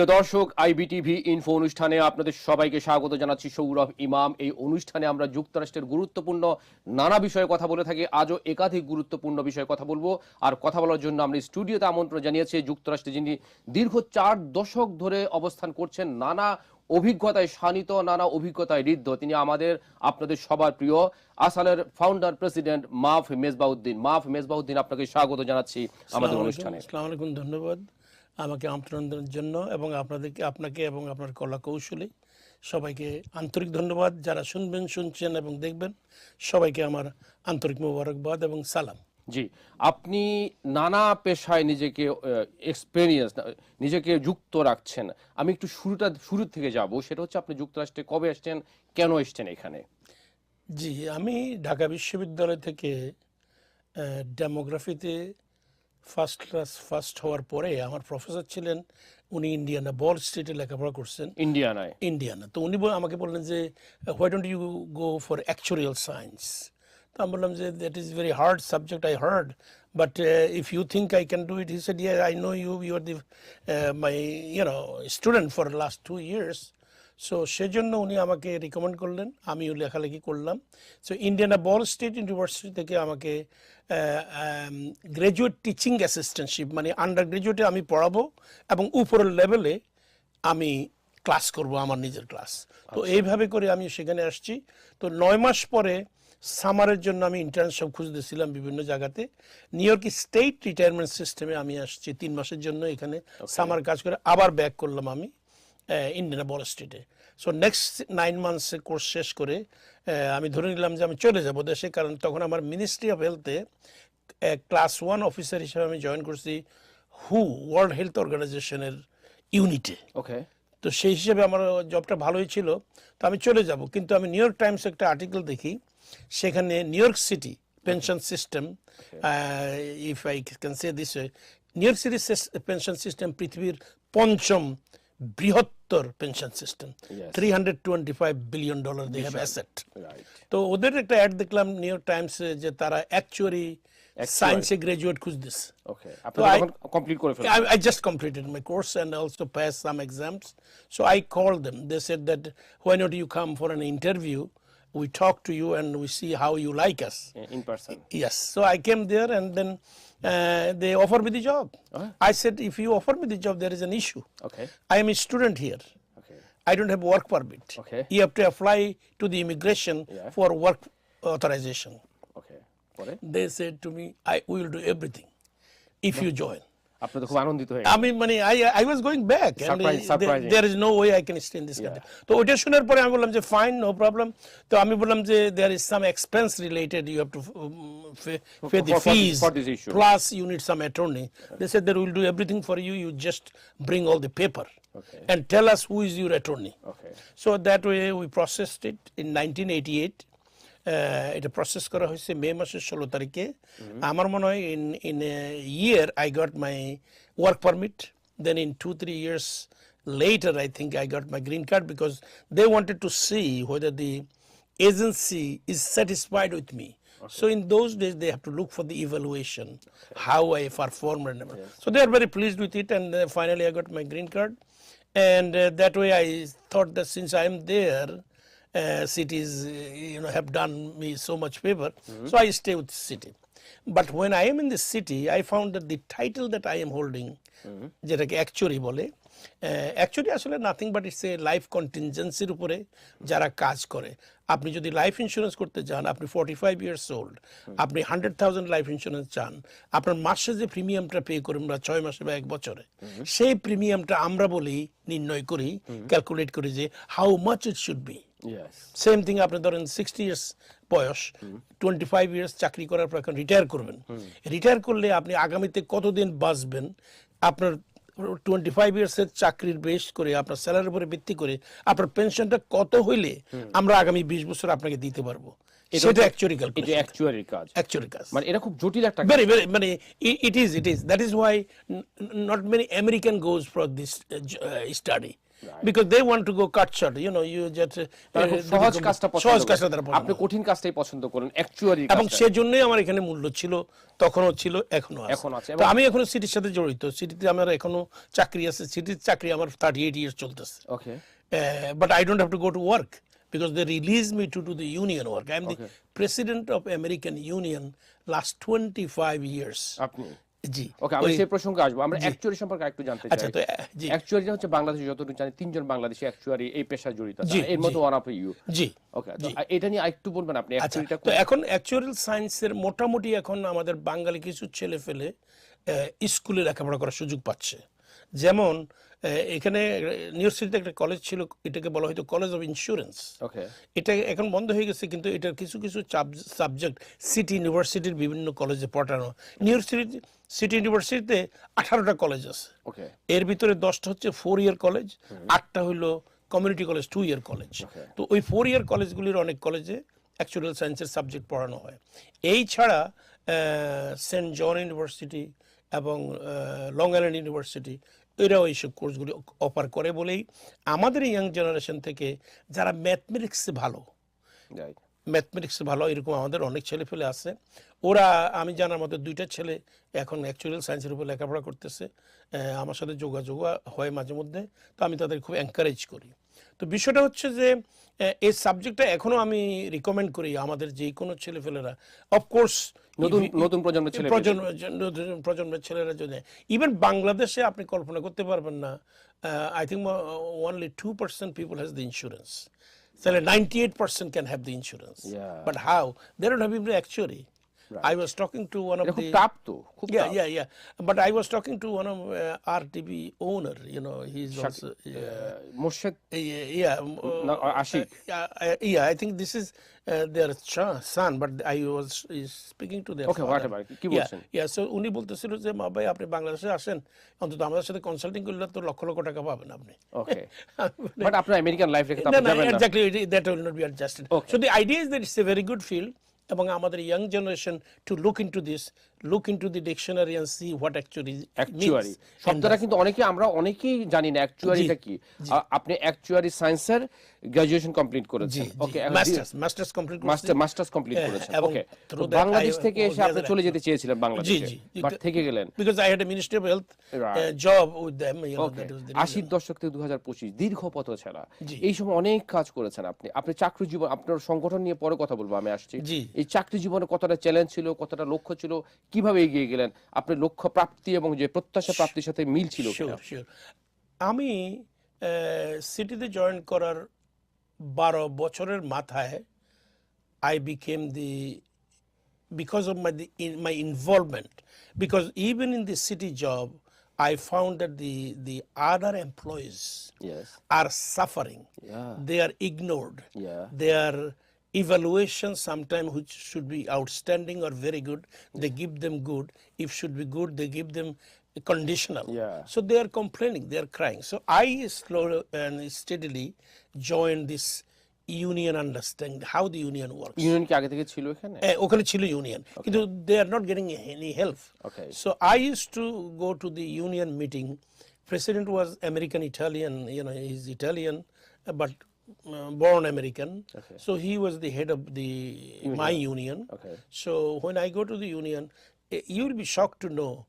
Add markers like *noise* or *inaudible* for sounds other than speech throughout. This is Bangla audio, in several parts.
সুপ্রিয় দর্শক আইবিটিভি ইনফো অনুষ্ঠানে আপনাদের সবাইকে স্বাগত জানাচ্ছি সৌরভ ইমাম। এই অনুষ্ঠানে আমরা যুক্তরাষ্ট্রের গুরুত্বপূর্ণ নানা বিষয়ে কথা বলে থাকি। আজও একাধিক গুরুত্বপূর্ণ বিষয়ে কথা বলব। আর কথা বলার জন্য আমরা স্টুডিওতে আমন্ত্রণ জানিয়েছি যুক্তরাষ্ট্রে যিনি দীর্ঘ চার দশক ধরে অবস্থান করছেন নানা অভিজ্ঞতায় শানিত নানা অভিজ্ঞতায় ঋদ্ধ। তিনি আমাদের আপনাদের সবার প্রিয় আসালের ফাউন্ডার প্রেসিডেন্ট মাফ মেজবাউদ্দিন। মাফ মেজবাউদ্দিন আপনাকে স্বাগত জানাচ্ছি আমাদের অনুষ্ঠানে। আসসালামু আলাইকুম ধন্যবাদ। আমাকে আমন্ত্রণ জন্য এবং আপনাদেরকে আপনাকে এবং আপনার কলা কৌশলী সবাইকে আন্তরিক ধন্যবাদ। যারা শুনবেন শুনছেন এবং দেখবেন সবাইকে আমার আন্তরিক মোবারকবাদ এবং সালাম। জি আপনি নানা পেশায় নিজেকে এক্সপেরিয়েন্স নিজেকে যুক্ত রাখছেন। আমি একটু শুরুটা শুরু থেকে যাব। সেটা হচ্ছে আপনি যুক্তরাষ্ট্রে কবে এসেছেন কেন এসেছেন এখানে? জি আমি ঢাকা বিশ্ববিদ্যালয় থেকে ডেমোগ্রাফিতে ফার্স্ট ক্লাস ফার্স্ট হওয়ার পরে আমার প্রফেসর ছিলেন উনি ইন্ডিয়ানা বল স্ট্রিটে লেখাপড়া করছেন। ইন্ডিয়ানায় ইন্ডিয়ানা তো উনি আমাকে বললেন যে why don't you go for actuarial science তো আমি বললাম যে that is very hard subject I heard but if you think I can do it he said yeah I know you you are the my you know student for last two years so সেজন্য উনি আমাকে রিকমেন্ড করলেন। আমিও লেখালেখি করলাম। So Indiana Ball State University থেকে আমাকে গ্র্যাজুয়েট টিচিং অ্যাসিস্ট্যান্টশিপ মানে আন্ডার গ্র্যাজুয়েটে আমি পড়াবো এবং উপরের লেভেলে আমি ক্লাস করব আমার নিজের ক্লাস তো এইভাবে করে আমি সেখানে আসছি। তো নয় মাস পরে সামারের জন্য আমি ইন্টার্নশিপ খুঁজতেছিলাম বিভিন্ন জায়গাতে। নিউ ইয়র্ক স্টেট রিটায়ারমেন্ট সিস্টেমে আমি আসছি তিন মাসের জন্য এখানে সামার কাজ করে। আবার ব্যাক করলাম আমি। ইন্ডিয়ানা বল স্ট্রিটে so next nine months course শেষ করে আমি ধরে নিলাম যে আমি চলে যাব দেশে কারণ তখন আমার মিনিস্ট্রি অফ হেলথে ক্লাস ওয়ান অফিসার হিসেবে আমি জয়েন করছি হু ওয়ার্ল্ড হেলথ অর্গানাইজেশনের ইউনিটে ওকে তো সেই হিসেবে আমার জবটা ভালোই ছিল। তো আমি চলে যাব কিন্তু আমি নিউ ইয়র্ক টাইমস একটা আর্টিকেল দেখি সেখানে New York City pension system if I can say this New York City pension system পৃথিবীর পঞ্চম বৃহত্তর pension system Yes. Three hundred twenty five billion dollar they have asset right তো ওদের একটা অ্যাড দেখলাম নিউ ইয়র্ক টাইমসে যে তারা অ্যাকচুয়ালি সায়েন্সে গ্রাজুয়েট খুঁজতেছে ওকে আপনি I- তখন কমপ্লিট করে ফেলুন I, I just completed my course and also passed some exams. So I called them. They said that why not you come for an interview? We talk to you and we see how you like us. In person Yes. So I came there and then Uh, they offer me the job. Oh. I said, if you offer me the job, there is an issue. Okay. I am a student here. Okay. I don't have work permit. Okay. You have to apply to the immigration yeah. for work authorization. Okay. They said to me, I will do everything if you join. আপনি তো খুব আনন্দিত হয়ে I মানে I I was going back and Surprise- uh, surprising. there, there is no way I can stay this country. তো ওইটা শোনার পরে আমি বললাম যে ফাইন নো প্রবলেম তো আমি বললাম যে there is some expense related you have to um, pay, pay the for- for- fees for this issue. plus you need some attorney. They said they will do everything for you. You just bring all the paper Okay. and tell us who is your attorney. Okay So that way we processed it in 1988. Uh, এটা প্রসেস করা হয়েছে মে মাসের ষোলো তারিখে আমার মনে হয় in in year I got my work permit then in two three years later I think I got my green card because they wanted to see whether the agency is satisfied with me. So in those days they have to look for the evaluation, how I performed and everything. So they are very pleased with it and uh, finally I got my green card. And uh, that way I thought that since I am there, uh, cities uh, you know have done me so much favor, mm -hmm. so I stay with the city. But when I am in the city, I found that the title that I am holding, যেটাকে অ্যাকচুয়ারি বলে অ্যাকচুয়ালি আসলে nothing but it's a life কন্টিনজেন্সির উপরে যারা কাজ করে। আপনি যদি লাইফ ইন্স্যুরেন্স করতে চান আপনি ফর্টি ফাইভ ইয়ার্স ওল্ড আপনি হান্ড্রেড থাউজেন্ড লাইফ ইন্স্যুরেন্স চান আপনার মাসে যে প্রিমিয়ামটা পে করি আমরা ছয় মাসে বা এক বছরে সেই প্রিমিয়ামটা আমরা বলি নির্ণয় করি ক্যালকুলেট করি যে how much it should be same thing আপনি ধরেন সিক্সটি ইয়ার্স বয়স টোয়েন্টি ফাইভ ইয়ার্স চাকরি করার পর এখন রিটায়ার করবেন। রিটায়ার করলে আপনি আগামীতে কতদিন বাঁচবেন? আপনার টোয়েন্টি ফাইভ ইয়ার্সের চাকরির বেশ করে আপনার স্যালারির উপরে ভিত্তি করে আপনার পেনশনটা কত হইলে আমরা আগামী বিশ বছর আপনাকে দিতে পারব। সেটা অ্যাকচুয়ালি এটা অ্যাকচুয়ালি কাজ। অ্যাকচুয়ালি কাজ। মানে এটা খুব জটিল একটা very very মানে many american goes for this uh, j- uh, study. Because they want to go cut short you know you just uh, তারা খুব uh, সহজ কাজটা পছন্দ সহজ কাজটা তারা আপনি কঠিন কাজটাই পছন্দ করেন অ্যাকচুয়ালি এবং সেজন্যই আমার এখানে মূল্য ছিল তখনও ছিল এখনও আছে। এখনও আছে, তো আমি এখনও সিটির সাথে জড়িত। সিটিতে আমার এখনও চাকরি আছে। সিটির চাকরি আমার থার্টি এইট ইয়ার্স চলতেছে ওকে but I don't have to go to work because they released me to do the union work. I'm okay. the president of American Union last 25 years. আপনি জি। ওকে ওই- সেই প্রসঙ্গে আসব। আমরা অ্যাকচুয়ারি সম্পর্কে একটু জানতে আচ্ছা তো জি। অ্যাকচুয়ারিটা হচ্ছে বাংলাদেশে যতটুকু জানি তিনজন বাংলাদেশি অ্যাকচুয়ারি এই পেশায় জড়িত। এর মধ্যে ওয়ান অফ ইউ জি। ওকে এটা নিয়ে আরেকটু বলবেন আপনি আচ্ছা অ্যাকচুয়ারিটা তো এখন অ্যাকচুয়াল সায়েন্সের মোটামুটি এখন আমাদের বাঙালি কিছু ছেলে ফেলে স্কুলে লেখাপড়া করার সুযোগ পাচ্ছে। যেমন এখানে নিউ সিটিতে একটা কলেজ ছিল এটাকে বলা হয়তো কলেজ অফ ইন্স্যুরেন্স এটা এখন বন্ধ হয়ে গেছে কিন্তু এটার কিছু কিছু সাবজেক্ট সিটি ইউনিভার্সিটির বিভিন্ন কলেজে পড়ানো নিউ সিটি সিটি ইউনিভার্সিটিতে আঠারোটা কলেজ আছে। এর ভিতরে দশটা হচ্ছে ফোর ইয়ার কলেজ আটটা হইল community college two year college তো ওই ফোর ইয়ার কলেজগুলির অনেক কলেজে অ্যাকচুয়াল সায়েন্সের সাবজেক্ট পড়ানো হয়। এই ছাড়া সেন্ট জন ইউনিভার্সিটি এবং লং আইল্যান্ড ইউনিভার্সিটি এরাও এইসব কোর্সগুলি অফার করে বলেই আমাদের ইয়াং জেনারেশন থেকে যারা ম্যাথমেটিক্সে ভালো ম্যাথমেটিক্সে ভালো এরকম আমাদের অনেক ছেলে ফেলে আছে। ওরা আমি জানার মতো দুইটা ছেলে এখন অ্যাকচুয়াল সায়েন্সের উপর লেখাপড়া করতেছে আমার সাথে যোগাযোগ হয় মাঝে মধ্যে তো আমি তাদের খুব এনকারেজ করি। তো বিষয়টা হচ্ছে যে এই সাবজেক্টটা এখনও আমি রিকমেন্ড করি আমাদের যে কোনো ছেলেফেলেরা অফকোর্স নতুন নতুন প্রজন্মের ছেলে প্রজন্ম নতুন প্রজন্মের ছেলেরা যদি ইভেন বাংলাদেশে আপনি কল্পনা করতে পারবেন না I think only two percent people has the insurance তাহলে ninety eight percent can have the insurance. But how they don't have even actually I was talking to one of the তো খুব yeah yeah yeah but I was talking to one of uh, RTV owner you know he's also yeah, Morshed yeah, yeah, um, uh, Ashiq. yeah, I- yeah, I think this is uh, their son, but I was speaking to their Okay, father. whatever. কি Yeah, বলছেন? yeah, so উনি বলতেছিল যে মা ভাই আপনি বাংলাদেশে আসেন অন্তত আমাদের সাথে কনসাল্টিং করলে তো লক্ষ লক্ষ টাকা পাবেন আপনি ওকে বাট আপনার আমেরিকান লাইফ রেখে তো No, আপনি no, যাবেন না exactly. That will not be adjusted. Okay. So the idea is that it's a very good field. এবং আমাদের young generation to look into this Look into the dictionary and see what actually actuary শব্দটা কিন্তু অনেকে আমরা অনেকেই জানি না অ্যাকচুয়ারিটা কি। আ- আপনি অ্যাকচুয়ারি সায়েন্সের গ্রাজুয়েশন কমপ্লিট করেছেন। Okay masters masters complete master masters complete করেছেন। ওকে বাংলাদেশ থেকে এসে আপনি চলে actually. যেতে চেয়েছিলেন বাংলাদেশে বাট থেকে গেলেন। Because I had a ministry of health. Job with them you know okay that was the আশির দশক থেকে দু হাজার পঁচিশ দীর্ঘ পথ ছাড়া। এই সময় অনেক কাজ করেছেন আপনি। আপনি চাকরি জীবন আপনার সংগঠন নিয়ে পরে কথা বলব আমি আসছি। এই চাকরি জীবনে কতটা চ্যালেঞ্জ ছিল কতটা লক্ষ্য ছিল কীভাবে এগিয়ে গেলেন? আপনি লক্ষ্য প্রাপ্তি এবং যে প্রত্যাশা প্রাপ্তির সাথে মিল ছিল আমি সিটিতে জয়েন করার বারো বছরের মাথায় I became the because of my the in my involvement because even in the city job I found that the the other employees are suffering they are ignored they are evaluation sometimes which should be outstanding or very good they give them good if should be good they give them conditional Yeah. so they are complaining they are crying so i slowly and steadily joined this union understanding how the union works union কি আগে থেকে ছিল এখানে Eh, ওখানে ছিল ইউনিয়ন কিন্তু they are not getting any help Okay. So I use to go to the union meeting president was American Italian you know is Italian but born American. Okay. So he was the head of the my union. Okay. So when I go to the union, eh, you will be shocked to know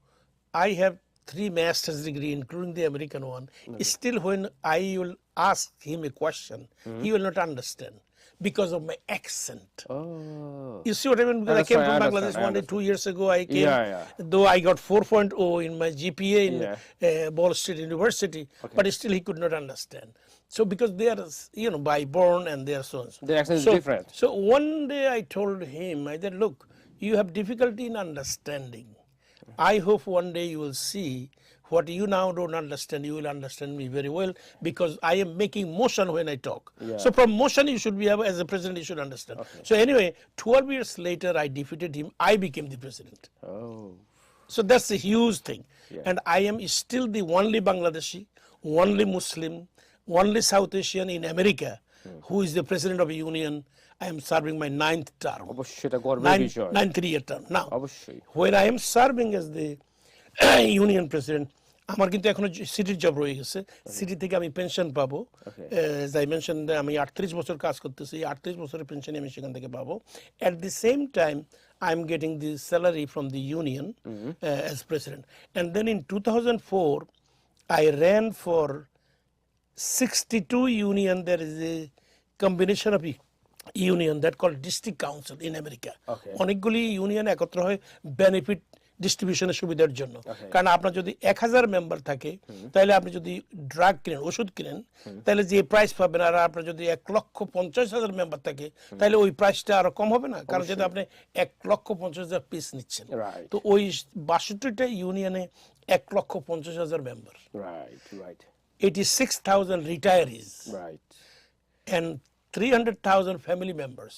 I have three master's degree, including the American one. Still, when I will ask him a question, he will not understand because of my accent. Oh. You see what I mean? Because I came from Bangladesh one day, two years ago. I came, Yeah, yeah. though I got 4.0 in my GPA in Yeah. uh, Ball State University, but still he could not understand. So because they are, you know, by born and they are so and so. Their accent is so, different. So one day I told him, I said, look, you have difficulty in understanding. I hope one day you will see what you now don't understand, you will understand me very well because I am making motion when I talk. So from motion you should be able, as a president, you should understand. So anyway, 12 years later, I defeated him. I became the president. Oh. So that's a huge thing. And I am still the only Bangladeshi, only Muslim, only South Asian in America who is the president of a union. I am serving my ninth term. অবশ্যই সেটা গর্বের Nine, বিষয়। nine three year term. Now, অবশ্যই। when I am serving as the *clears throat* union president, আমার কিন্তু এখনও সিটির জব রয়ে গেছে। সিটি থেকে আমি পেনশন পাবো। Okay. যাই মেনশন আমি আটত্রিশ বছর কাজ করতেছি। এই আটত্রিশ বছরের পেনশন আমি সেখান থেকে পাবো। At the same time I am getting the salary from the union as president and then in two thousand four I ran for 62 union there is a combination of union that called district council in America. অনেকগুলি ইউনিয়ন একত্র হয় বেনিফিট ডিস্ট্রিবিউশনের সুবিধার জন্য. কারণ আপনার যদি এক হাজার মেম্বার থাকে তাহলে আপনি যদি ড্রাগ কিনেন ওষুধ কিনেন তাহলে যে প্রাইস পাবেন আর আপনার যদি এক লক্ষ পঞ্চাশ হাজার মেম্বার থাকে তাহলে ওই প্রাইসটা আরও কম হবে না? কারণ যেহেতু আপনি এক লক্ষ পঞ্চাশ হাজার পিস নিচ্ছেন. তো ওই বাষট্টিটা ইউনিয়নে এক লক্ষ পঞ্চাশ হাজার member right right eighty six thousand retirees right and 300,000 family members.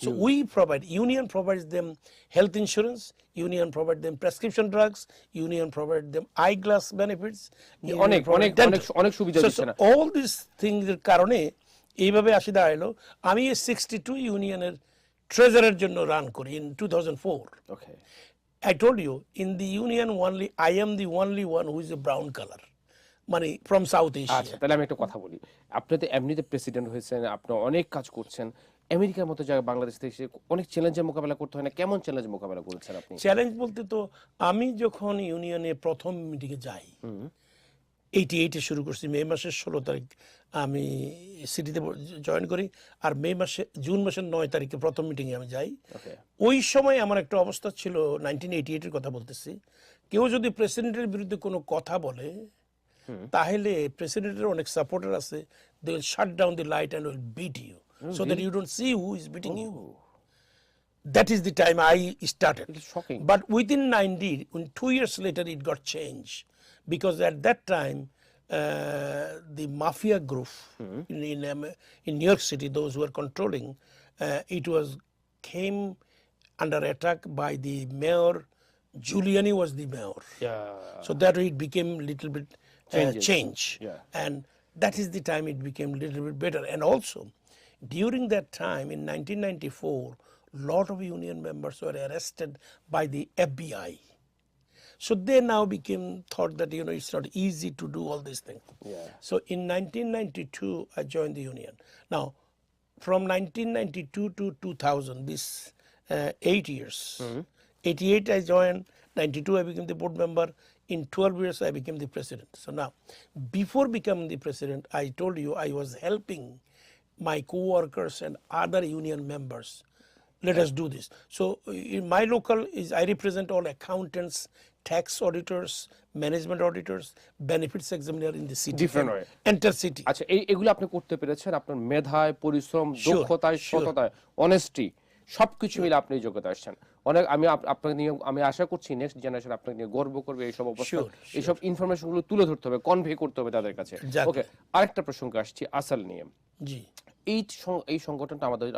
So we provide, union provides them health insurance, union provide them prescription drugs, union provide them eyeglass benefits. অনেক, অনেক, অনেক, সুবিধা দিচ্ছে so না। all these things এর কারণে এইভাবে আসি দাঁড়াল আমি এই সিক্সটি টু ইউনিয়নের ট্রেজারের জন্য রান করি in two thousand four okay I told you, in the union only, I am the only one who is a brown color. Money from South Asia. আচ্ছা তাহলে আমি একটা কথা বলি। আপনি তো এমনিতে প্রেসিডেন্ট হয়েছেন আপনি অনেক কাজ করছেন। আমেরিকার মতো জায়গায় বাংলাদেশ থেকে এসে অনেক চ্যালেঞ্জের মোকাবেলা করতে হয় না? কেমন চ্যালেঞ্জ মোকাবেলা করেছেন আপনি? চ্যালেঞ্জ বলতে তো আমি যখন ইউনিয়নে প্রথম মিটিংয়ে যাই এইটি এইটে শুরু করছি। মে মাসের ষোলো তারিখ আমি সিটিতে জয়েন করি আর মে মাসে জুন মাসের নয় তারিখে প্রথম মিটিংয়ে আমি যাই। ওই সময় আমার একটা অবস্থা ছিল নাইনটিন এইটি এইটের কথা বলতেছি। কেউ যদি প্রেসিডেন্টের বিরুদ্ধে কোনো কথা বলে তাহলে প্রেসিডেন্টের অনেক সাপোর্টার আছে they will shut down the light and will beat you so that you don't see who is beating you that is the time I started. It is shocking. But within 90, when two years later, it got changed because at that time, uh, the mafia group in in, um, in New York City, those who were controlling, uh, it was came under attack by the mayor. Giuliani was the mayor. So that it became little bit uh, Changes. change. Yeah. And that is the time it became a little bit better. And also, during that time in 1994, lot of union members were arrested by the FBI. So they now became thought that you know it's not easy to do all these things. Yeah. So in 1992, I joined the union. Now, from 1992 to 2000, this uh, eight years. 88 I joined. 92 I became the board member. In 12 years I became the president. So now, before becoming the president, I told you I was helping my co-workers and other union members. Let us do this. So in my local is I represent all accountants, tax auditors, management auditors, benefits examiner in the city. Different way. Enter city. আচ্ছা এই এগুলো আপনি করতে পেরেছেন আপনার মেধায় পরিশ্রম দক্ষতায়. সততায় অনেস্টি সবকিছু মিলে আপনি যোগ্যতা আসছেন অনেক আমি আপ- আপনাকে নিয়ে আমি আশা করছি নেক্সট জেনারেশন আপনাকে নিয়ে গর্ব করবে এইসব অবস্থা। এইসব ইনফরমেশনগুলো তুলে ধরতে হবে কনভে করতে হবে তাদের কাছে। ওকে আরেকটা প্রসঙ্গে আসছি আসল নিয়ে। জি। এই এই সংগঠনটা আমাদের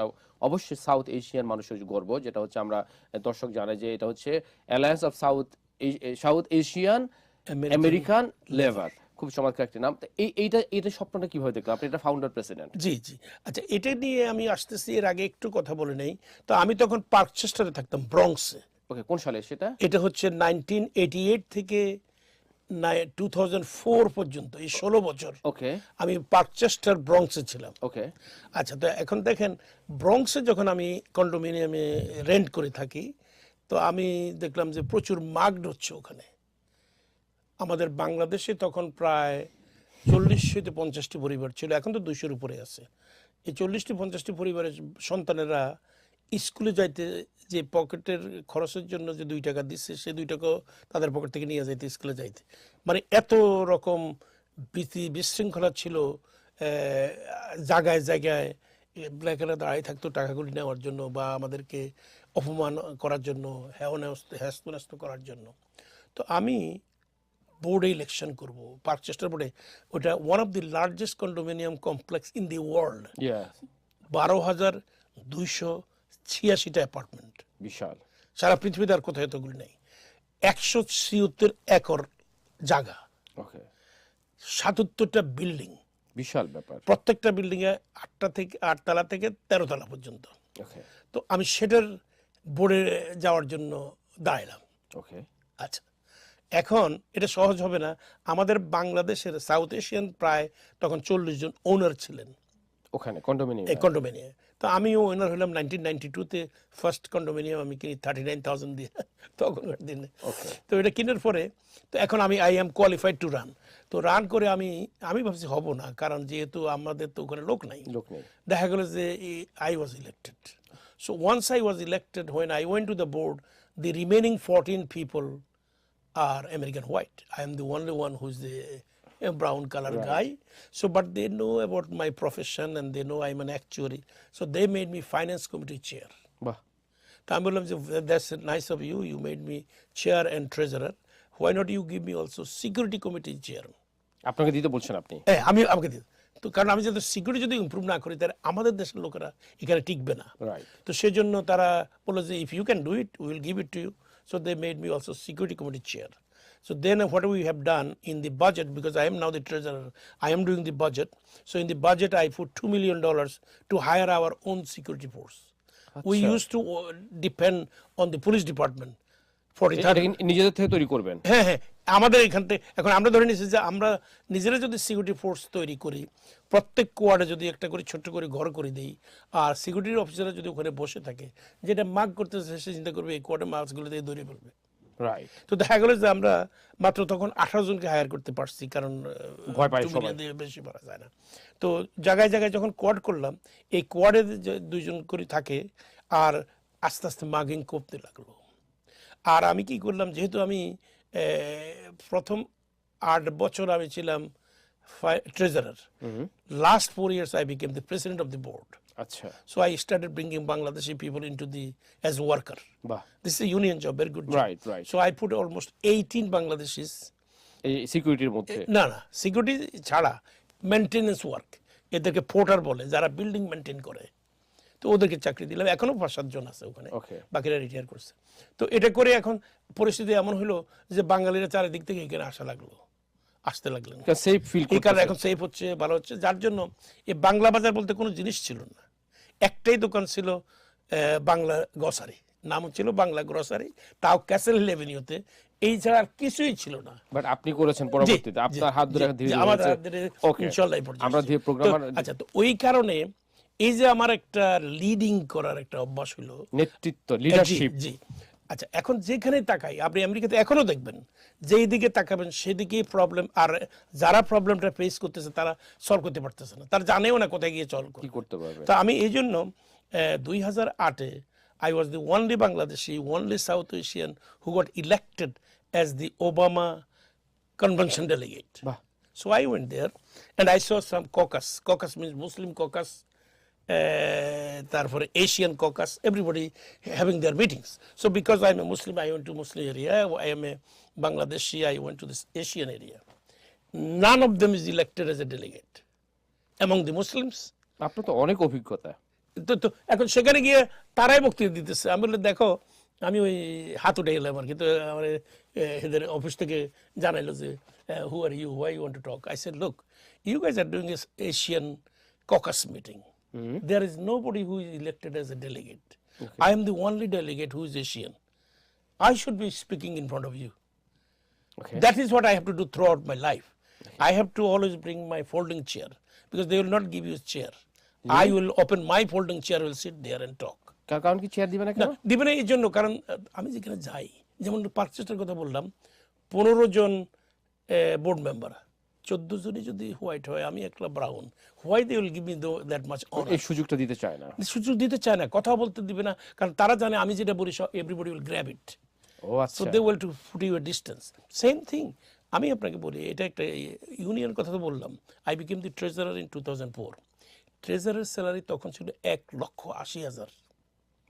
অবশ্যই সাউথ এশিয়ান মানুষের গর্ব যেটা হচ্ছে আমরা দর্শক জানে যে এটা হচ্ছে Alliance of South South Asian American Labor খুব চমৎকার একটি নাম। এই এইটা এটা স্বপ্নটা কীভাবে দেখলাম আপনি এটা ফাউন্ডার প্রেসিডেন্ট জি জি। আচ্ছা এটা নিয়ে আমি আসতেছি এর আগে একটু কথা বলে নেই। তো আমি তখন পার্কচেস্টারে থাকতাম ব্রঙ্কসে ওকে কোন সালে সেটা? এটা হচ্ছে নাইনটিন এইটি এইট থেকে টু থাউজেন্ড ফোর পর্যন্ত এই ষোলো বছর। ওকে। আমি পার্কচেস্টার ব্রঙ্কসে ছিলাম। ওকে। আচ্ছা তো এখন দেখেন ব্রঙ্কসে যখন আমি কন্ডোমিনিয়ামে রেন্ট করে থাকি তো আমি দেখলাম যে প্রচুর মাগড হচ্ছে ওখানে। আমাদের বাংলাদেশে তখন প্রায় চল্লিশ থেকে পঞ্চাশটি পরিবার ছিল, এখন তো দুইশোর উপরে আছে। এই চল্লিশটি, পঞ্চাশটি পরিবারের সন্তানেরা স্কুলে যাইতে যে পকেটের খরচের জন্য যে দুই টাকা দিচ্ছে সে দুই টাকাও তাদের পকেট থেকে নিয়ে যাইতে, স্কুলে যাইতে। মানে এত রকম ভীতি, বিশৃঙ্খলা ছিল জায়গায় জায়গায় ব্ল্যাকেরা দাঁড়াই থাকতো, টাকাগুলি নেওয়ার জন্য বা আমাদেরকে অপমান করার জন্য হ্যাস্ত হ্যাস্ত করার জন্য। তো আমি বোর্ডে ইলেকশন করব পার্কচেস্টার বোর্ডে ওটা one of the largest condominium complex in the world বারো হাজার দুইশো ছিয়াশিটা অ্যাপার্টমেন্ট বিশাল সারা পৃথিবীতে আর কোথাও এতগুলি নেই। একশো ছিয়াত্তর একর জায়গা। ওকে সাতাত্তরটা বিল্ডিং বিশাল ব্যাপার। প্রত্যেকটা বিল্ডিং এ আটটা থেকে আটতলা থেকে তেরো তলা পর্যন্ত। ওকে তো আমি সেটার বোর্ডে যাওয়ার জন্য দাঁড়ালাম ওকে আচ্ছা। এখন এটা সহজ হবে না। আমাদের বাংলাদেশের সাউথ এশিয়ান প্রায় তখন চল্লিশ জন ওনার ছিলেন। ওখানে কন্ডোমিনিয়াম কন্ডোমিনিয়াম তো আমিও ওনার হলাম নাইনটিন নাইনটি টুতে ফার্স্ট কন্ডোমিনিয়াম আমি কিনি থার্টি নাইন থাউজেন্ড দিয়ে *laughs* তখনকার দিনে। তো এটা কেনার পরে তো এখন আমি I am qualified to run তো রান করে আমি আমি ভাবছি হব না কারণ যেহেতু আমাদের তো ওখানে লোক নাই। লোক নেই। দেখা গেল যে I was elected so once I was elected when I went to the board the remaining fourteen people are American white. I am the only one who's the a brown color right. guy. So, but they know about my profession and they know I'm an actuary. So they made me finance committee chair. তা আমি বললাম যে that's nice of you. You made me chair and treasurer. Why not you give me also security committee chair? আপনাকে দিতে বলছেন আপনি হ্যাঁ আমি আমাকে দিন তো কারণ আমি যদি সিকিউরিটি যদি ইমপ্রুভ না করি তাহলে আমাদের দেশের লোকেরা এখানে টিকবে না তো সেজন্য তারা বলল যে if you can do it will give it to you So they made me also security committee chair. So then what we have done in the budget, because I am now the treasurer, I am doing the budget. So in the budget, I put $2 million to hire our own security force. We used to uh, depend on the police department 40, এটা কি নিজেদের থেকে তৈরি করবেন। হ্যাঁ হ্যাঁ আমাদের এখান থেকে এখন আমরা ধরে নিচ্ছি যে আমরা নিজেরা যদি সিকিউরিটি ফোর্স তৈরি করি প্রত্যেক কোয়ার্ডে যদি একটা করে ছোট্ট করে ঘর করে দিই আর সিকিউরিটি অফিসাররা যদি ওখানে বসে থাকে যেটা মাগ করতেছে সে চিন্তা করবে এই কোয়ার্ডে মাছগুলো দিয়ে ধরে ফেলবে। রাইট তো দেখা গেল যে আমরা মাত্র তখন আঠারো জনকে হায়ার করতে পারছি কারণ ভয় বেশি পারা যায় না। তো জায়গায় জায়গায় যখন কোয়াড করলাম এই কোয়াডে দুইজন করে থাকে আর আস্তে আস্তে মাগিং করতে লাগল। আর আমি কি করলাম যেহেতু আমি প্রথম আট বছর আমি ছিলাম treasurer last four years I became the president of the board আচ্ছা so I started bringing Bangladeshi people into the as worker. বাহ this is a union job, very good job. Right, right. So I put almost 18 Bangladeshis. এই সিকিউরিটির মধ্যে না না সিকিউরিটি ছাড়া মেনটেনেন্স ওয়ার্ক এদেরকে পোর্টার বলে যারা বিল্ডিং মেনটেন করে তো ওদেরকে চাকরি দিলাম। এখনও পাঁচ সাতজন আছে ওখানে। বাকিরা রিটায়ার করছে। তো এটা করে এখন পরিস্থিতি এমন হলো যে বাঙালিরা চারিদিক থেকে এখানে আসা লাগল। আসতে লাগলেন সেফ ফিল এই কারণে এখন সেফ হচ্ছে ভালো হচ্ছে। যার জন্য এই বাংলা বাজার বলতে কোনো জিনিস ছিল না। একটাই দোকান ছিল বাংলা গ্রসারি নাম ছিল বাংলা গ্রসারি তাও ক্যাসেল লেভেনিউতে এই ছাড়া আর কিছুই ছিল না। বাট আপনি করেছেন পরবর্তীতে। আপনার হাত ধরে ধীরে এই পর্যন্ত। আমরা ধীরে প্রোগ্রাম আচ্ছা তো ওই কারণে এই যে আমার একটা লিডিং করার একটা অভ্যাস হলো নেতৃত্ব লিডারশিপ জি আচ্ছা এখন যেখানে তাকাই আপনি আমেরিকাতে এখনও দেখবেন যেই দিকে তাকাবেন সেদিকেই প্রবলেম আর যারা প্রবলেমটা ফেস করতেছে তারা সলভ করতে পারতেছে না। তারা জানেও না কোথায় গিয়ে সলভ কি করতে পারবে। তা আমি এই জন্য দুই হাজার আটে I was the only Bangladeshi only South Asian who got elected as the Obama convention delegate বাহ। So I went there and I saw some caucus. Caucus means Muslim caucus, তারপরে Asian caucus everybody having their meetings so because I am a Muslim I want to Muslim area I am a Bangladeshi I want to this Asian area none of them is elected as a delegate among the Muslims আপনার তো অনেক অভিজ্ঞতা। তো তো এখন সেখানে গিয়ে তারাই মুক্তি দিতেছে। আমি বললে দেখো আমি ওই হাত উঠে এলাম আর কিন্তু আমার এদের অফিস থেকে জানাইলো যে who are you why you want to talk I say look you guys are doing Asian caucus meeting There is nobody who is elected as a delegate I am the only delegate who is Asian I should be speaking in front of you okay That is what I have to do throughout my life. I have to always bring my folding chair because they will not give you a chair. I will open my folding chair, will sit there and talk. কারণ কি চেয়ার দিবে না কেন না দিবে না এই জন্য কারণ আহ, আমি যেখানে যাই যেমন পার্চেসটার কথা বললাম পনেরো জন বোর্ড মেম্বার চোদ্দ জনই যদি হোয়াইট হয় আমি একলা brown why they will give me though that much এই সুযোগটা দিতে চায় না। সুযোগ দিতে চায় না কথা বলতে দিবে না কারণ তারা জানে আমি যেটা বলি এভরিবডি উইল গ্র্যাব ইট ও আচ্ছা। So they well to foot you distance same thing আমি আপনাকে বলি এটা একটা ইউনিয়ন কথা তো বললাম। I became the treasurer in two thousand four ট্রেজারের salary তখন ছিল এক লক্ষ আশি হাজার।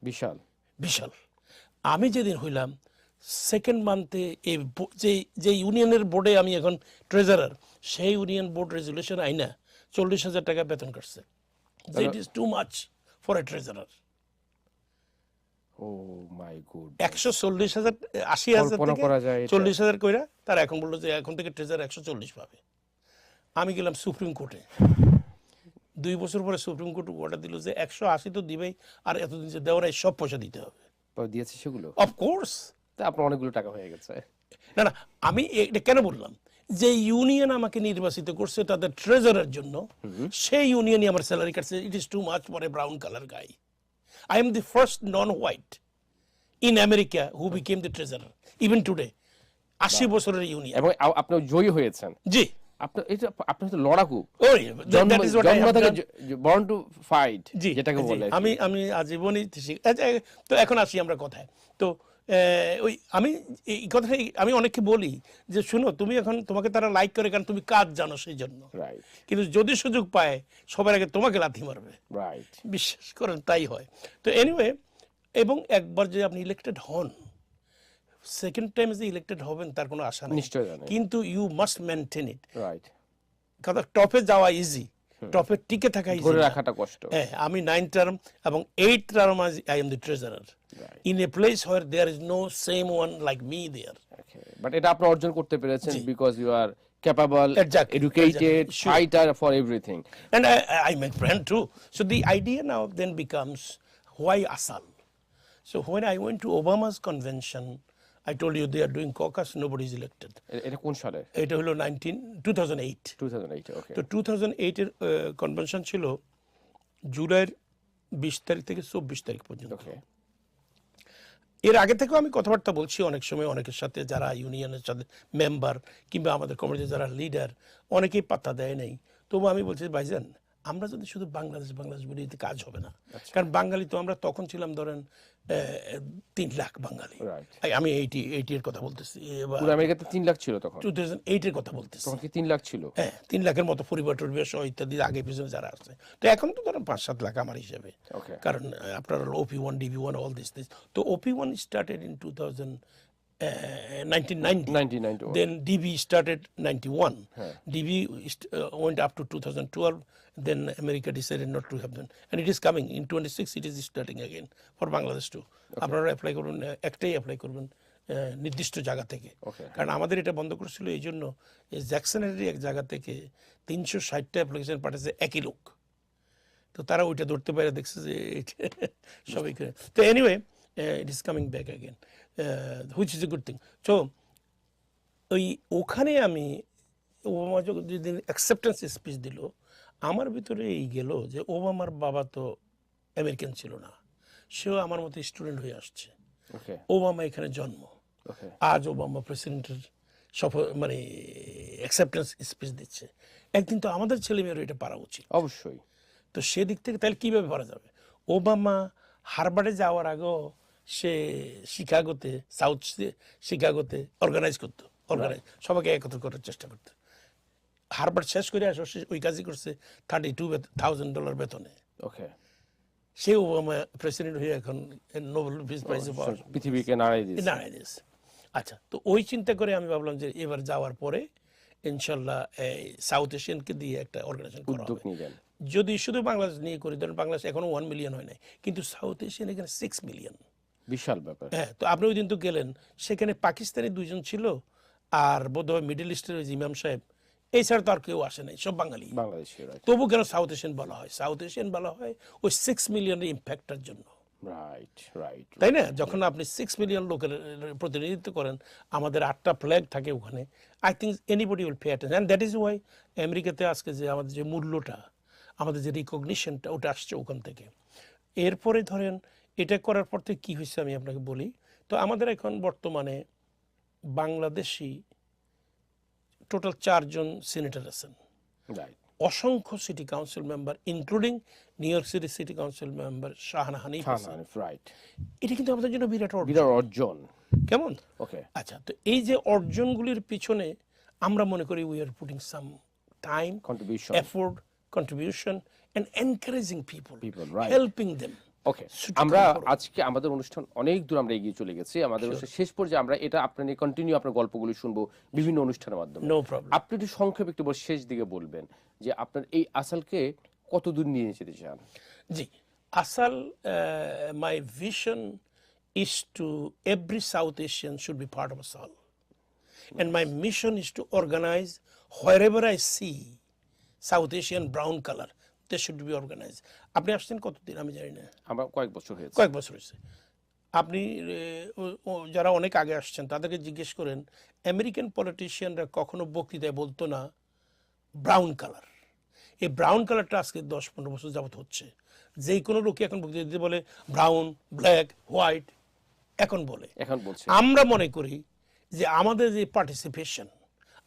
বিশাল। বিশাল। আমি যেদিন হইলাম সেকেন্ড মান্থে এই যে যে ইউনিয়নের বোর্ডে আমি এখন ট্রেজারার সেই ইউনিয়ন বোর্ড রেজুলেশন আইনা চল্লিশ হাজার টাকা বেতন কাটছে। It is too much for a treasurer oh my good একশো চল্লিশ হাজার আশি হাজার কল্পনা থেকে করা যায় এটা। চল্লিশ হাজার কইরা তারা এখন বলল যে এখন থেকে ট্রেজার একশো চল্লিশ পাবে। আমি গেলাম সুপ্রিম কোর্টে দুই বছর পরে সুপ্রিম কোর্ট অর্ডার দিল যে একশো আশি তো দিবেই আর এতদিন যে দেওয়ার সব পয়সা দিতে হবে। দিয়েছে সেগুলো? অফকোর্স আপনার অনেকগুলো টাকা হয়ে গেছে। না না আমি এটা কেন বললাম? যে ইউনিয়ন আমাকে নির্বাচিত করছে তাদের ট্রেজারের জন্য সেই ইউনিয়নই আমার স্যালারি কাটছে। It is too much for a brown colour guy I am the first non white in America who became the treasurer even today আশি বছরের ইউনিয়ন এবং আপনি জয়ী হয়েছেন। জি। আপনার এটা তো লড়াকু. বর্ন টু ফাইট যেটাকে বলে আমি আমি আজীবনই তো এখন আসি আমরা কথায়। তো ওই আমি এই কথাটা আমি অনেককে বলি যে শুনো তুমি এখন তোমাকে তারা লাইক করে কারণ তুমি কাজ জানো সেই জন্য রাইট কিন্তু যদি সুযোগ পায় সবার আগে তোমাকে লাথি মারবে। রাইট বিশ্বাস করেন তাই হয়। তো এনিওয়ে এবং একবার যে আপনি ইলেক্টেড হন সেকেন্ড টাইম যে ইলেক্টেড হবেন তার কোনো আশা নেই। কিন্তু you must maintain it right কথা টপে যাওয়া ইজি টপে টিকে থাকা ইজি ধরে রাখাটা কষ্ট। হ্যাঁ আমি নাইন টার্ম এবং eight term I am the treasurer in a place where there is no same one like me there but এটা আপনি অর্জন করতে পেরেছেন because you are capable Exactly, educated exactly, sure. Fighter for everything And I, I make friend too. So the idea now then becomes why Asal? So when I went to Obama's convention, I told you they are doing caucus, nobody's elected. এটা কোন সালে? এটা হলো nineteen two thousand eight 2008 okay তো টু থাউজেন্ড এইটের কনভেনশন ছিল জুলাইয়ের বিশ তারিখ থেকে চব্বিশ তারিখ পর্যন্ত। ওকে এর আগে থেকেও আমি কথাবার্তা বলছি অনেক সময় অনেকের সাথে যারা ইউনিয়নের সাথে মেম্বার কিংবা আমাদের কমিটির যারা লিডার অনেকেই পাত্তা দেয় নাই। তবু আমি বলছি, ভাইজান আমরা যদি শুধু বাংলাদেশ বাংলাদেশ বলি এতে কাজ হবে না। কারণ বাঙালি তো আমরা তখন ছিলাম ধরেন তিন লাখ বাঙালি। আমি এইটি এইটি এর কথা বলতেছি। আমেরিকাতে 3 লাখ ছিল তখন? টু থাউজেন্ড এইটের কথা বলতেছি। তখন কি 3 লাখ ছিল? হ্যাঁ তিন লাখের মতো পরিবার টরিবার সহ ইত্যাদি আগে পিছনে যারা আছে। তো এখন তো ধরেন পাঁচ সাত লাখ আমার হিসেবে. কারণ আপনার OP one DB one all this this তো OP one started in two thousand ninety 1991 then DB started 91. DB st- uh, went up to 2012. Then America decided not to have them. And it is coming. In 26, it is starting again for Bangladesh too. আপনারা অ্যাপ্লাই করবেন আহ, একটাই অ্যাপ্লাই করবেন নির্দিষ্ট জায়গা থেকে. কারণ আমাদের এটা বন্ধ করেছিল এই জন্য জ্যাকসনের এক জায়গা থেকে তিনশো ষাটটা অ্যাপ্লিকেশন পাঠাচ্ছে একই লোক তো তারা ওইটা ধরতে পারে দেখছে যে *laughs* সবাই তো anyway it is coming back again which is a good thing so ওই ওখানে আমি ওবামা যখন যেদিন অ্যাকসেপ্টেন্স স্পিচ দিল আমার ভিতরে এই গেল যে ওবামার বাবা তো আমেরিকান ছিল না। সেও আমার মতো স্টুডেন্ট হয়ে আসছে। ওবামা এখানে জন্ম। আজ ওবামা প্রেসিডেন্টের সফল মানে অ্যাকসেপ্টেন্স স্পিচ দিচ্ছে। একদিন তো আমাদের ছেলেমেয়েরও এটা পারা উচিত। অবশ্যই। তো সেদিক থেকে তাহলে কীভাবে পারা যাবে? ওবামা হারবারে যাওয়ার আগেও সে শিকাগোতে সাউথ শিকাগোতে অর্গানাইজ করতো অর্গানাইজ সবাইকে একত্র করার চেষ্টা করতো। হারবার শেষ করে আসো সে ওই কাজই করছে থার্টি টু থাউজেন্ড ডলার বেতনে। ওকে সে ওবামা প্রেসিডেন্ট হয়ে এখন নোবেল পিস প্রাইজে পৃথিবীকে নাড়াই দিয়েছে। দিয়েছে। আচ্ছা তো ওই চিন্তা করে আমি ভাবলাম যে এবার যাওয়ার পরে ইনশাল্লাহ এই সাউথ এশিয়ানকে দিয়ে একটা অর্গানাইজেশন করা হবে। যদি শুধু বাংলাদেশ নিয়ে করি ধরেন বাংলাদেশ এখনও ওয়ান মিলিয়ন হয় নাই কিন্তু সাউথ এশিয়ান এখানে সিক্স মিলিয়ন বিশাল ব্যাপার। হ্যাঁ তো আপনি ওই দিন তো গেলেন। সেখানে পাকিস্তানি দুইজন ছিল আর বোধহয় মিডল ইস্টের ওই ইমাম সাহেব এছাড়া তো আর কেউ আসে নাই সব বাঙালি। বাংলাদেশি তবু কেন সাউথ এশিয়ান বলা হয়? সাউথ এশিয়ান বলা হয় ওই সিক্স মিলিয়নের ইম্প্যাক্টটার জন্য। রাইট রাইট তাই না? যখন আপনি সিক্স মিলিয়ন লোকের প্রতিনিধিত্ব করেন আমাদের আটটা ফ্ল্যাগ থাকে ওখানে। I think anybody will pay attend and that is why আমেরিকাতে আজকে যে আমাদের যে মূল্যটা আমাদের যে রিকগনিশনটা ওটা আসছে ওখান থেকে। এরপরে ধরেন এটা করার পর থেকে কী হয়েছে আমি আপনাকে বলি। তো আমাদের এখন বর্তমানে বাংলাদেশি টোটাল চারজন সিনেটর আছেন। রাইট অসংখ্য city council member including New York City city council member Shahana Hanif আছেন। রাইট এটা কিন্তু আমাদের জন্য বিরাট অর্জন। বিরাট অর্জন। কেমন? ওকে আচ্ছা তো এই যে অর্জনগুলির পিছনে আমরা মনে করি we are putting some time contribution effort contribution and encouraging people People, right. Helping them okay আমরা আজকে আমাদের অনুষ্ঠান অনেক দূর আমরা এগিয়ে চলে গেছি। আমাদের শেষ পর্যায়ে আমরা এটা আপনার নিয়ে কন্টিনিউ আপনার গল্পগুলি শুনব বিভিন্ন অনুষ্ঠানের মাধ্যমে। আপনি একটু সংক্ষেপে একটু শেষ দিকে বলবেন যে আপনার এই আসালকে কত দূর নিয়ে যেতে চান? জি আসাল my vision is to every South Asian should be part of ASAL. And my mission is to organize wherever I see South Asian brown color, they should be organized. আপনি আসছেন কতদিন? আমি জানি না। আমরা কয়েক বছর হয়েছে। কয়েক বছর হয়েছে। আপনি যারা অনেক আগে আসছেন তাদেরকে জিজ্ঞেস করেন আমেরিকান পলিটিশিয়ানরা কখনো বক্তৃতায় বলতো না ব্রাউন কালার? এই ব্রাউন কালারটা আজকে দশ পনেরো বছর যাবত হচ্ছে। যে কোনো লোকই এখন বক্তৃতা দিতে বলে ব্রাউন ব্ল্যাক হোয়াইট এখন বলে। এখন বলছে। আমরা মনে করি যে আমাদের যে পার্টিসিপেশন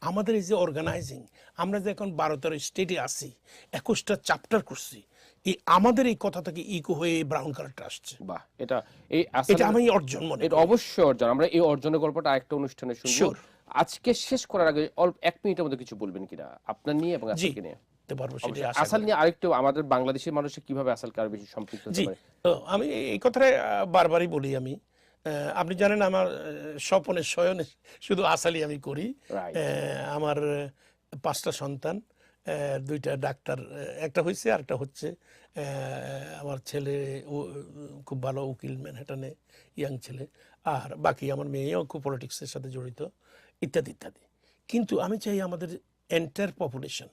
আমাদের এই যে অর্গানাইজিং আমরা যে এখন বারো তেরো স্টেটে আছি একুশটা চ্যাপ্টার করছি এই আমাদের এই কথা থেকে ইকো হয়ে এই ব্রাউন কালারটা আসছে। বাহ এটা এই এটা আমি অর্জন মনে এটা। অবশ্যই অর্জন। আমরা এই অর্জনের গল্পটা একটা অনুষ্ঠানে শুনব। আজকে শেষ করার আগে অল্প এক মিনিটের মধ্যে কিছু বলবেন কিনা? আপনার নিয়ে এবং আসালকে নিয়ে? আসাল নিয়ে আরেকটু আমাদের বাংলাদেশের মানুষের কীভাবে আসালকে আরও বেশি সম্পৃক্ত হতে পারে? আমি এই- কথাটা বারবারই বলি আমি। আপনি জানেন আমার স্বপনের স্বপনে শয়নে শুধু আসালি আমি করি। আমার পাঁচটা সন্তান দুইটা ডাক্তার একটা হয়েছে আর একটা হচ্ছে আমার ছেলে ও- খুব ভালো উকিল ম্যানহাটানে ইয়াং ছেলে আর বাকি আমার মেয়েও খুব পলিটিক্সের সাথে জড়িত ইত্যাদি ইত্যাদি। কিন্তু আমি চাই আমাদের এন্টায়ার পপুলেশন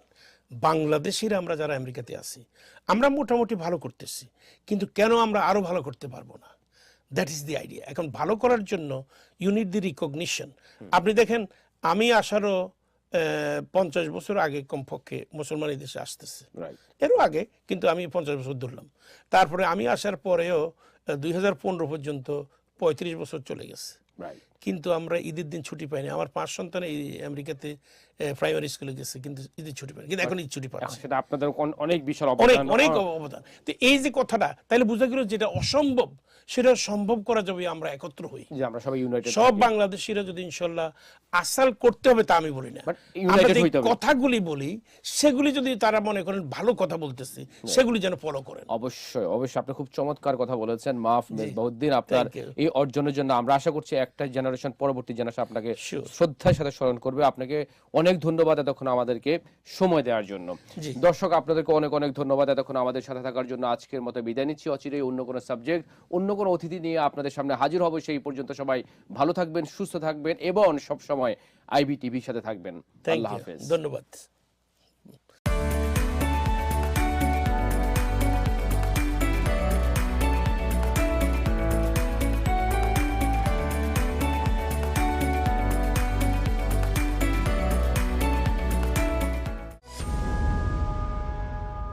বাংলাদেশের আমরা যারা আমেরিকাতে আছি আমরা মোটামুটি ভালো করতেছি কিন্তু কেন আমরা আরও ভালো করতে পারব না? দ্যাট ইজ দি আইডিয়া এখন ভালো করার জন্য ইউনিট দি রিকগনিশন আপনি দেখেন আমি আসারও পঞ্চাশ বছর আগে কমপক্ষে মুসলমান এই দেশে আসতেছে। এরও আগে কিন্তু আমি পঞ্চাশ বছর ধরলাম। তারপরে আমি আসার পরেও দুই হাজার পনেরো পর্যন্ত পঁয়ত্রিশ বছর চলে গেছে। কিন্তু আমরা ঈদের দিন ছুটি পাইনি। আমার পাঁচ সন্তান এই আমেরিকাতে প্রাইমারি স্কুলে গেছে কিন্তু ঈদের ছুটি পাইনি। কিন্তু এখন ঈদ ছুটি পাচ্ছে। সেটা আপনাদের অনেক বিশাল অনেক অবদান। অনেক অবদান। তো এই যে কথাটা তাহলে বোঝা গেল যেটা অসম্ভব। সেটা সম্ভব করা যাবে আমরা একত্র হই। যে আমরা সবাই ইউনাইটেড সব বাংলাদেশিরা যদি ইনশাল্লাহ আসাল করতে হবে তা আমি বলি না। আমরা যে হইতে হবে। কথাগুলি বলি সেগুলি যদি তারা মনে করেন ভালো কথা বলতেছে সেগুলি যেন ফলো করেন। অবশ্যই অবশ্যই। আপনি খুব চমৎকার কথা বলেছেন মাফ মেজবাউদ্দিন আপনার এই অর্জনের জন্য। আমরা আশা করছি একটা জেনারেশন পরবর্তী জেনারেশন আপনাকে শ্রদ্ধার সাথে স্মরণ করবে। আপনাকে অনেক ধন্যবাদ এতক্ষণ আমাদেরকে সময় দেওয়ার জন্য। দর্শক আপনাদেরকে অনেক অনেক ধন্যবাদ এতক্ষণ আমাদের সাথে থাকার জন্য। আজকের মতো বিদায় নিচ্ছি। অচিরেই অন্য কোনো সাবজেক্ট অন্য কোনো অতিথি নিয়ে আপনাদের সামনে হাজির হব। সেই পর্যন্ত সবাই ভালো থাকবেন সুস্থ থাকবেন এবং সবসময় আইবি টিভির সাথে থাকবেন। আল্লাহ হাফেজ। ধন্যবাদ।